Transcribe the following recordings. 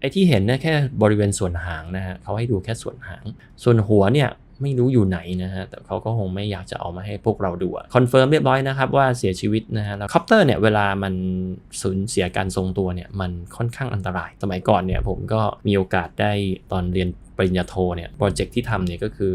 ไอ้ที่เห็นเนี่ยแค่บริเวณส่วนหางนะฮะเขาให้ดูแค่ส่วนหาง ส่วนหัวเนี่ยไม่รู้อยู่ไหนนะฮะ แต่เขาก็คงไม่อยากจะเอามาให้พวกเราดูคอนเฟิร์มเรียบร้อยนะครับว่าเสียชีวิตนะฮะ แล้วคอปเตอร์เนี่ยเวลามันสูญเสียการทรงตัวเนี่ยมันค่อนข้างอันตราย สมัยก่อนเนี่ยผมก็มีโอกาสได้ตอนเรียน ปริญญาโทเนี่ยโปรเจกต์ที่ทำเนี่ยก็คือ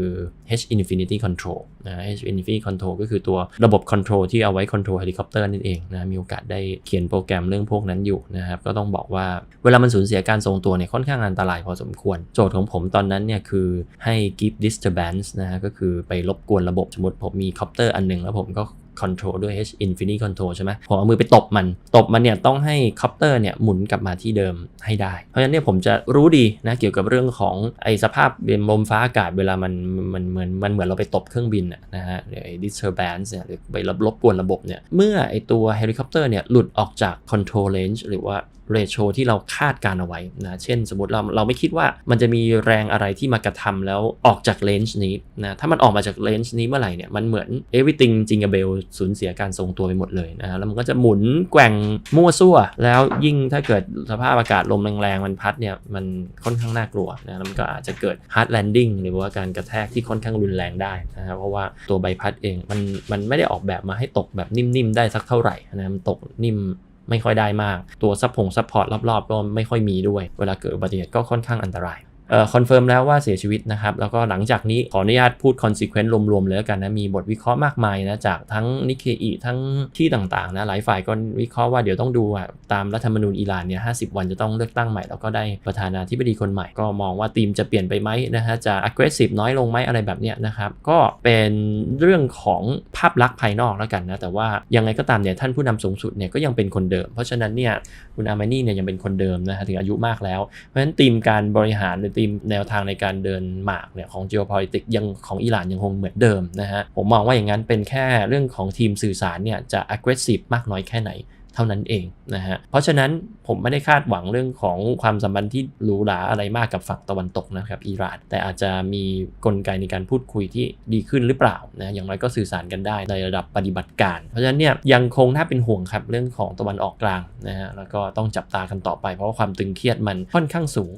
H Infinity Control นะ H Infinity Control ก็คือตัวระบบ Control ที่เอาไว้ Control เฮลิคอปเตอร์นั่นเองนะมีโอกาสได้เขียนโปรแกรมเรื่องพวกนั้นอยู่นะครับก็ต้องบอกว่าเวลามันสูญเสียการทรงตัวเนี่ยค่อนข้างอันตรายพอสมควร โจทย์ของผมตอนนั้นเนี่ยคือให้ give disturbance นะฮะก็คือไปรบกวนระบบสมมติผมมีคอปเตอร์อันหนึ่งแล้วผมก็ control ด้วย H Infinity Control ใช่ไหมผมเอามือไปตบมัน ตบมันเนี่ยต้องให้คอปเตอร์เนี่ยหมุนกลับมาที่เดิมให้ได้ เพราะฉะนั้นเนี่ยผมจะรู้ดีนะเกี่ยวกับเรื่องของไอสภาพลมฟ้าอากาศเวลามันมันเหมือนมันเหมือนเราไปตบเครื่องบินอะนะฮะไอ disturbance เนี่ยหรือไปรบกวนระบบเนี่ยเมื่อไอตัวเฮลิคอปเตอร์เนี่ยหลุดออกจาก control range หรือว่าเรโชที่เราคาดการเอาไว้นะเช่นสมมติเราเราไม่คิดว่ามันจะมีแรงอะไรที่มากระทำแล้วออกจากเลนจ์นี้นะถ้ามันออกมาจากเลนจ์นี้เมื่อไหร่เนี่ยมันเหมือน everything จิงกเบลสูญเสียการทรงตัวไปหมดเลยนะแล้วมันก็จะหมุนแกว่งมั่วซั่ว แล้วยิ่งถ้าเกิดสภาพอากาศลมแรงๆ มันพัดเนี่ยมันค่อนข้างน่ากลัวนะแล้วมันก็อาจจะเกิด hard landing หรือว่าการกระแทกที่ค่อนข้างรุนแรงได้นะครับเพราะว่าตัวใบพัดเองมันมันไม่ได้ออกแบบมาให้ตกแบบนิ่มๆได้สักเท่าไหร่นะมันตกนิ่ม ไม่ค่อยได้มาก ตัวซับพงซัพพอร์ตรอบๆก็ไม่ค่อยมีด้วย เวลาเกิดอุบัติเหตุก็ค่อนข้างอันตราย คอนเฟิร์มแล้วว่าเสียชีวิตนะครับ แล้วก็หลังจากนี้ขออนุญาตพูดคอนซีเควนต์รวมๆเลยแล้วกันนะ มีบทวิเคราะห์มากมายนะ จากทั้งนิเคอีทั้งที่ต่างๆนะหลายฝ่ายก็วิเคราะห์ว่าเดี๋ยวต้องดูอะตามรัฐธรรมนูญอิหร่านเนี่ยห้วันจะต้องเลือกตั้งใหม่ แล้วก็ได้ประธานาธิบดีคนใหม่ก็มองว่าทีมจะเปลี่ยนไปไหมนะฮะจะ aggressive น้อยลงไหมอะไรแบบเนี้ยนะครับก็เป็นเรื่องของภาพลักษณ์ภายนอกแล้วกันนะแต่ว่ายังไงก็ตามเนี่ยท่านผู้นำสูงสุดเนี่ยก็ยังเป็นคนเดิม เพราะฉะนั้นเนี่ยคุณอามานี่เนี่ยยังเป็นคนเดิมนะฮะถึงอายุมากแล้วเพราะฉะนั้นทีมการบริหารหรือทีมแนวทางในการเดินหมากเนี่ยของ geopolitics ยังของอิหร่านยังคงเหมือนเดิมนะฮะ ผมมองว่าอย่างนั้นเป็นแค่เรื่องของทีมสื่อสารเนี่ยจะ aggressive มากน้อยแค่ไหนเท่านั้นเองนะฮะ เพราะฉะนั้นผมไม่ได้คาดหวังเรื่องของความสัมพันธ์ที่หรูหราอะไรมากกับฝั่งตะวันตกนะครับอิหร่าน แต่อาจจะมีกลไกในการพูดคุยที่ดีขึ้นหรือเปล่านะอย่างไรก็สื่อสารกันได้ในระดับปฏิบัติการ เพราะฉะนั้นเนี่ยยังคงน่าเป็นห่วงครับเรื่องของตะวันออกกลางนะฮะแล้วก็ต้องจับตากันต่อไปเพราะว่าความตึงเครียดมันค่อนข้างสูง